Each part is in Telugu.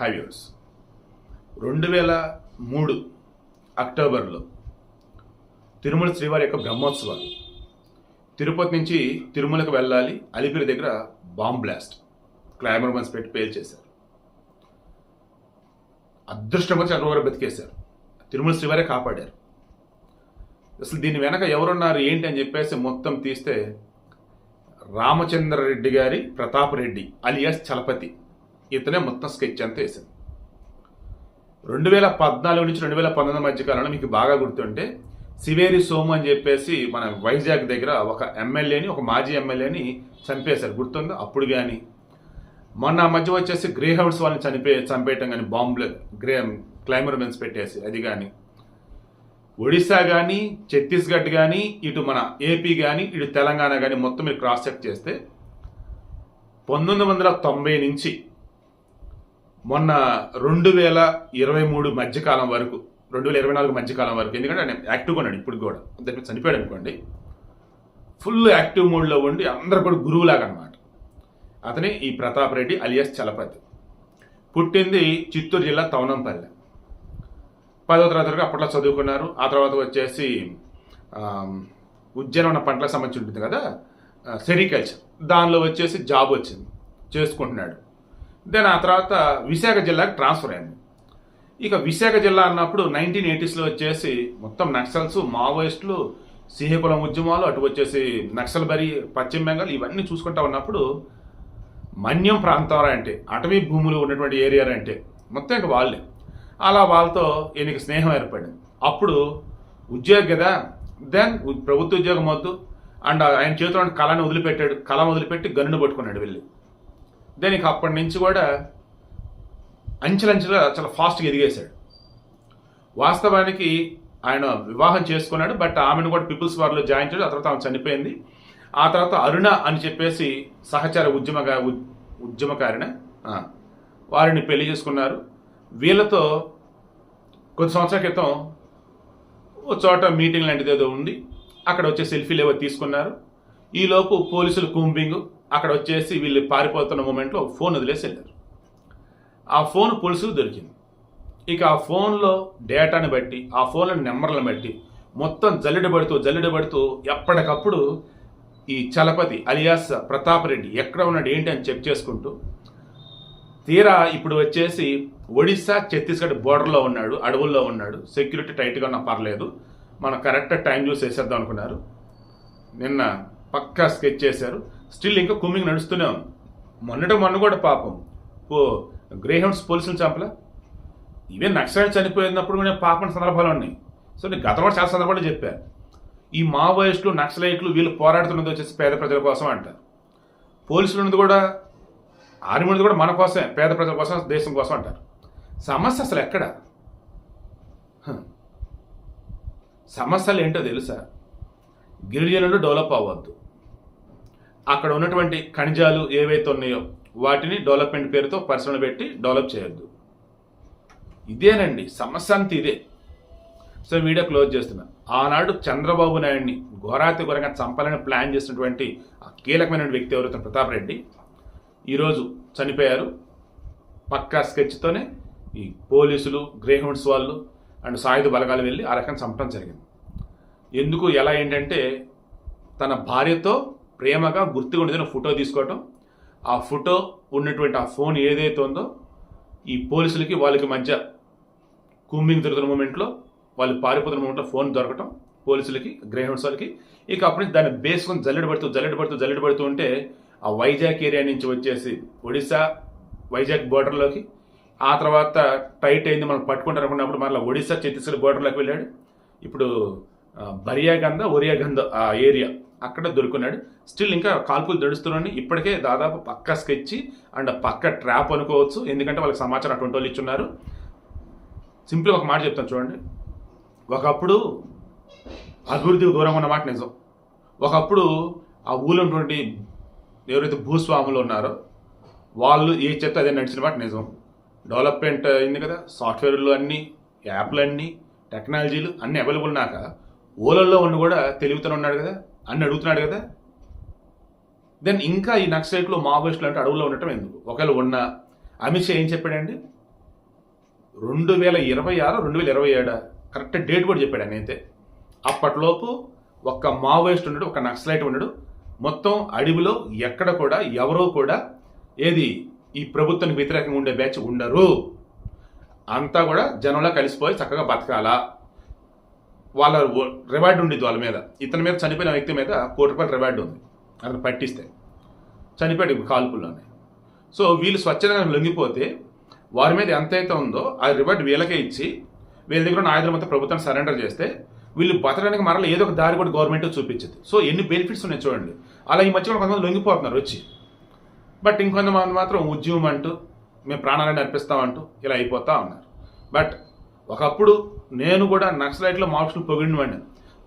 హైవ్యూస్ రెండు వేల మూడు అక్టోబర్లో తిరుమల శ్రీవారి యొక్క బ్రహ్మోత్సవాలు. తిరుపతి నుంచి తిరుమలకు వెళ్ళాలి అలిపిరి దగ్గర బాంబ్ బ్లాస్ట్. క్లైమర్ వన్స్ పెట్టి పేల్చేశారు అదృష్టం చంద్రబాబు బతికేశారు. తిరుమల శ్రీవారే కాపాడారు. అసలు దీని వెనక ఎవరున్నారు ఏంటి అని చెప్పేసి మొత్తం తీస్తే రామచంద్రరెడ్డి గారి ప్రతాప్ రెడ్డి అలియాస్ చలపతి. ఇతనే మొత్తం స్కెచ్ అంతా వేసింది. రెండు వేల పద్నాలుగు నుంచి రెండు వేల పంతొమ్మిది మధ్య కాలంలో మీకు బాగా గుర్తుంటే సివేరి సోము అని చెప్పేసి మన వైజాగ్ దగ్గర ఒక ఎమ్మెల్యేని ఒక మాజీ ఎమ్మెల్యేని చంపేశారు. గుర్తుందా? అప్పుడు కానీ మొన్న మధ్య వచ్చేసి గ్రే హౌస్ వాళ్ళని చనిపే చంపేయటం కానీ బాంబులు గ్రే క్లైమర్ మెన్స్ పెట్టేసి అది కానీ ఒడిశా కానీ ఛత్తీస్గఢ్ కానీ ఇటు మన ఏపీ కానీ ఇటు తెలంగాణ కానీ మొత్తం మీరు క్రాస్ చెక్ చేస్తే పంతొమ్మిది వందల తొంభై నుంచి మొన్న రెండు వేల ఇరవై మూడు మధ్యకాలం వరకు రెండు వేల ఇరవై నాలుగు మధ్యకాలం వరకు ఎందుకంటే ఆయన యాక్టివ్గా ఉన్నాడు ఇప్పుడు కూడా. దాని మీద చనిపోయాడు అనుకోండి. ఫుల్ యాక్టివ్ మోడ్లో ఉండి అందరు కూడా గురువులాగా అనమాట అతనే ఈ ప్రతాప్ రెడ్డి అలియాస్ చలపతి. పుట్టింది చిత్తూరు జిల్లా తవనంపల్లె పదో తరగతి వరకు అప్పట్లో చదువుకున్నారు. ఆ తర్వాత వచ్చేసి ఉద్యానవన పంటలకు సంబంధించి ఉంటుంది కదా సెరికల్చర్. దానిలో వచ్చేసి జాబ్ వచ్చింది. చేసుకుంటున్నాడు. దెన్ ఆ తర్వాత విశాఖ జిల్లాకి ట్రాన్స్ఫర్ అయింది. ఇక విశాఖ జిల్లా అన్నప్పుడు నైన్టీన్ ఎయిటీస్లో వచ్చేసి మొత్తం నక్సల్స్ మావోయిస్టులు శ్రీకాకుళం ఉద్యమాలు అటు వచ్చేసి నక్సల్ బరి పశ్చిమ బెంగాల్ ఇవన్నీ చూసుకుంటా ఉన్నప్పుడు మన్యం ప్రాంతం అంటే అటవీ భూములు ఉన్నటువంటి ఏరియా అంటే మొత్తం ఇంకా వాళ్ళే. అలా వాళ్ళతో ఈయనకి స్నేహం ఏర్పడింది. అప్పుడు ఉద్యోగం కదా దెన్ ప్రభుత్వ ఉద్యోగం వద్దు అండ్ ఆయన చేతిలో కళను వదిలిపెట్టాడు కళ వదిలిపెట్టి గన్నును పట్టుకున్నాడు వెళ్ళి దానికి అప్పటి నుంచి కూడా అంచెలంచెలుగా చాలా ఫాస్ట్గా ఎదిగేశాడు. వాస్తవానికి ఆయన వివాహం చేసుకున్నాడు బట్ ఆమెను కూడా పీపుల్స్ వార్లో జాయిన్ చేయడం ఆ తర్వాత ఆమె చనిపోయింది. ఆ తర్వాత అరుణ అని చెప్పేసి సహచార ఉద్యమగా ఉద్- ఉద్యమకారిణ వారిని పెళ్ళి చేసుకున్నారు. వీళ్ళతో కొద్ది సంవత్సరాల క్రితం ఓ చోట మీటింగ్ లాంటిది ఏదో ఉండి అక్కడ వచ్చే సెల్ఫీలు ఏవో తీసుకున్నారు. ఈలోపు పోలీసులు కూంబింగ్ అక్కడ వచ్చేసి వీళ్ళు పారిపోతున్న మూమెంట్లో ఫోన్ వదిలేసి వెళ్ళారు. ఆ ఫోన్ పులుసు దొరికింది. ఇక ఆ ఫోన్లో డేటాని బట్టి ఆ ఫోన్ల నెంబర్లను బట్టి మొత్తం జల్లెడ పడుతూ పడుతూ ఎప్పటికప్పుడు ఈ చలపతి అలియాస్ ప్రతాప్ రెడ్డి ఎక్కడ ఉన్నాడు ఏంటి అని చెక్ చేసుకుంటూ తీరా ఇప్పుడు వచ్చేసి ఒడిశా ఛత్తీస్గఢ్ బోర్డర్లో ఉన్నాడు అడవుల్లో ఉన్నాడు. సెక్యూరిటీ టైట్గా ఉన్నా పర్లేదు. మనం కరెక్ట్ టైం చూసి వేసేద్దాం అనుకున్నారు. నిన్న పక్కా స్కెచ్ చేశారు. స్టిల్ ఇంకా కుమ్మింగ్ నడుస్తూనే ఉంది. మొన్నటి మొన్న కూడా పాపం. ఓ గ్రేహౌండ్స్ పోలీసులు చంపలే? ఇవే నక్సలైట్ చనిపోయినప్పుడు కూడా పాపం సందర్భాలు ఉన్నాయి. సో నేను గతంలో చాలా సందర్భాలు చెప్పాను ఈ మావోయిస్టులు నక్సలైట్లు వీళ్ళు పోరాడుతున్నది వచ్చేసి పేద ప్రజల కోసం అంటారు పోలీసులు ఉన్నది కూడా ఆర్మీ ఉన్నది కూడా మన కోసమే పేద ప్రజల కోసం దేశం కోసం అంటారు. సమస్య అసలు ఎక్కడ? సమస్యలు ఏంటో తెలుసా? గిరిజనులు డెవలప్ అవ్వద్దు. అక్కడ ఉన్నటువంటి ఖనిజాలు ఏవైతే ఉన్నాయో వాటిని డెవలప్మెంట్ పేరుతో పరిశ్రమలు పెట్టి డెవలప్ చేయొద్దు. ఇదేనండి సమస్య అంతా ఇదే. సో వీడియో క్లోజ్ చేస్తున్నా. ఆనాడు చంద్రబాబు నాయుడిని ఘోరాతి ఘోరంగా చంపాలని ప్లాన్ చేసినటువంటి ఆ కీలకమైన వ్యక్తి ఎవరైతే ప్రతాప్ రెడ్డి. ఈరోజు చనిపోయారు. పక్కా స్కెచ్తోనే ఈ పోలీసులు గ్రేహౌండ్స్ వాళ్ళు అండ్ సాయుధ బలగాలు వెళ్ళి ఆ రకంగా చంపడం జరిగింది. ఎందుకు? ఎలా ఏంటంటే తన భార్యతో ప్రేమగా గుర్తుగా ఉండేదని ఫోటో తీసుకోవటం. ఆ ఫోటో ఉన్నటువంటి ఆ ఫోన్ ఏదైతే ఉందో ఈ పోలీసులకి వాళ్ళకి మధ్య కూంబింగ్ దొరుకుతున్న మూమెంట్లో వాళ్ళు పారిపోతున్న మూమెంట్లో ఫోన్ దొరకటం పోలీసులకి గ్రేహౌండ్స్ వాళ్ళకి ఇక అప్పటి నుంచి దాన్ని బేసుకొని జల్లెడ పడుతూ జల్లెడ పడుతూ జల్లెడ పడుతూ ఉంటే ఆ వైజాగ్ ఏరియా నుంచి వచ్చేసి ఒడిశా వైజాగ్ బోర్డర్లోకి ఆ తర్వాత టైట్ అయింది మనం పట్టుకుంటారు అనుకున్నప్పుడు మళ్ళీ ఒడిశా ఛత్తీస్గఢ్ బోర్డర్లోకి వెళ్ళాడు. ఇప్పుడు బరియాగంధ బరియాగంద ఒరియాగంద ఆ ఏరియా. అక్కడ దొరుకున్నాడు. స్టిల్ ఇంకా కాల్పులు దడుస్తున్నాడు ఇప్పటికే దాదాపు పక్క స్కెచ్ అండ్ పక్క ట్రాప్ అనుకోవచ్చు. ఎందుకంటే వాళ్ళకి సమాచారం అటువంటి వాళ్ళు ఇచ్చున్నారు. సింపుల్గా ఒక మాట చెప్తాను చూడండి. ఒకప్పుడు అభివృద్ధికి దూరంగా ఉన్న మాట నిజం. ఒకప్పుడు ఆ ఊళ్ళో ఉన్నటువంటి ఎవరైతే భూస్వాములు ఉన్నారో వాళ్ళు ఏ చెత్త అదే నడిచిన మాట నిజం. డెవలప్మెంట్ అయింది కదా సాఫ్ట్వేర్లు అన్నీ యాప్లు అన్నీ టెక్నాలజీలు అన్నీ అవైలబుల్ ఉన్నాక ఓలల్లో ఉండి కూడా తెలివితోనే ఉన్నాడు కదా. అని అడుగుతున్నాడు కదా. దెన్ ఇంకా ఈ నక్సలైట్లు మావోయిస్టులు అంటే అడవుల్లో ఉండటం ఎందుకు? ఒకవేళ ఉన్న అమిత్ షా ఏం చెప్పాడండి? రెండు వేల ఇరవై ఆరు రెండు వేల ఇరవై ఏడు కరెక్ట్ డేట్ కూడా చెప్పాడు ఆయన అయితే. అప్పట్లోపు ఒక్క మావోయిస్ట్ ఉండడు ఒక నక్సలైట్ ఉండడు మొత్తం అడవిలో ఎక్కడ కూడా ఎవరో కూడా ఏది ఈ ప్రభుత్వానికి వ్యతిరేకంగా ఉండే బ్యాచ్ ఉండరు. అంతా కూడా జనంలో కలిసిపోయి చక్కగా బతకాలా. వాళ్ళ రివార్డ్ ఉండేది వాళ్ళ మీద. ఇతని మీద చనిపోయిన వ్యక్తి మీద కోటి రూపాయల రివార్డు ఉంది. అతను పట్టిస్తే. చనిపోయాడు కాల్పుల్లోనే. సో వీళ్ళు స్వచ్ఛందంగా లొంగిపోతే వారి మీద ఎంతైతే ఉందో ఆ రివార్డ్ వీళ్ళకే ఇచ్చి వీళ్ళ దగ్గర ఉన్న ఆయుధం మొత్తం ప్రభుత్వం సరెండర్ చేస్తే వీళ్ళు బతకడానికి మరలా ఏదో ఒక దారి కూడా గవర్నమెంట్ చూపించింది. సో ఎన్ని బెనిఫిట్స్ ఉన్నాయి చూడండి. అలా ఈ మధ్య కూడా కొంతమంది లొంగిపోతున్నారు వచ్చి. బట్ ఇంకొంతమంది మాత్రం ఉద్యమం అంటూ మేము ప్రాణాలను అర్పిస్తామంటూ ఇలా అయిపోతా ఉన్నారు. బట్ ఒకప్పుడు నేను కూడా నక్సలైట్లో మార్క్స్లు పొగిడినవాడిని.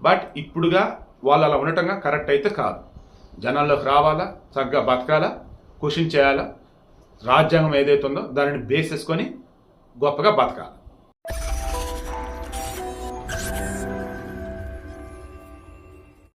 బట్ ఇప్పుడుగా వాళ్ళు అలా ఉండటంగా కరెక్ట్ అయితే కాదు. జనాల్లోకి రావాలా? చక్కగా బతకాలా? క్వశ్చన్ చేయాలా? రాజ్యాంగం ఏదైతే ఉందో దానిని బేస్ చేసుకొని గొప్పగా బతకాలి.